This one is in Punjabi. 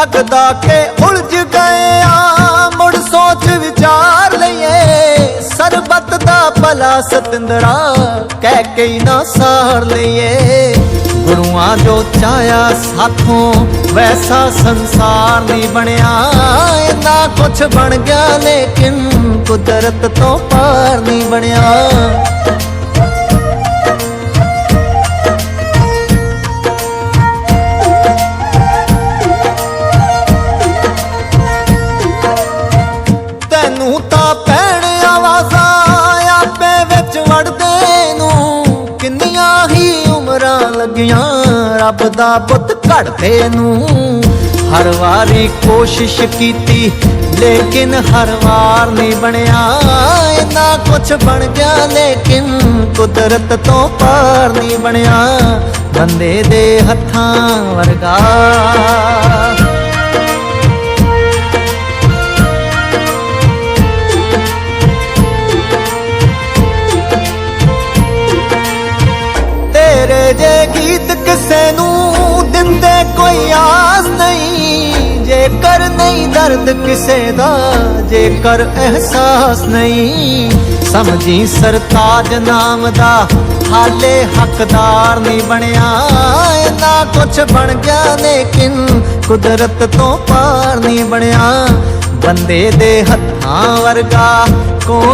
ਲੱਗਦਾ ਕਿ ਉਲਝ ਗਏ ਆ। ਮੁੜ ਸੋਚ ਵਿਚਾਰ ਲਈਏ। ਸਰਬੱਤ ਦਾ ਭਲਾ ਸਤਿੰਦਰਾ ਕਹਿ ਕੇ ਨਾ ਸਾਰ ਲਈਏ। ਗੁਰੂਆਂ ਜੋ ਚਾਇਆ ਸਾਥੋਂ ਵੈਸਾ ਸੰਸਾਰ ਨਹੀਂ ਬਣਿਆ। ਇੰਨਾ ਕੁਛ ਬਣ ਗਿਆ ਲੇਕਿਨ ਕੁਦਰਤ ਤੋਂ ਪਾਰ ਨਹੀਂ ਬਣਿਆ। ਕਿੰਨੀਆਂ ਹੀ ਉਮਰਾਂ ਲੱਗੀਆਂ, ਰੱਬ ਦਾ ਪੁੱਤ ਘੜਦੇ ਨੂੰ ਹਰ ਵਾਰੀ ਕੋਸ਼ਿਸ਼ ਕੀਤੀ, ਲੇਕਿਨ ਹਰ ਵਾਰ ਨਹੀਂ ਬਣਿਆ। ਇੰਨਾ ਕੁਛ ਬਣ ਗਿਆ, ਲੇਕਿਨ ਕੁਦਰਤ ਤੋਂ ਪਾਰ ਨਹੀਂ ਬਣਿਆ। ਬੰਦੇ ਦੇ ਹੱਥਾਂ ਵਰਗਾ ਜੇ ਗੀਤ ਕਿਸੇ ਨੂੰ ਦਿੰਦੇ ਕੋਈ ਆਸ ਨਹੀਂ, ਜੇਕਰ ਨਹੀਂ ਦਰਦ ਕਿਸੇ ਦਾ, ਜੇਕਰ ਅਹਿਸਾਸ ਨਹੀਂ। ਸਮਝੀ ਸਰਤਾਜ ਨਾਮ ਦਾ ਹਾਲੇ ਹੱਕਦਾਰ ਨਹੀਂ ਬਣਿਆ। ਇੰਨਾ ਕੁਛ ਬਣ ਗਿਆ ਲੇਕਿਨ ਕੁਦਰਤ ਤੋਂ ਪਾਰ ਨਹੀਂ ਬਣਿਆ। ਬੰਦੇ ਦੇ ਹੱਥਾਂ ਵਰਗਾ ਕੋਈ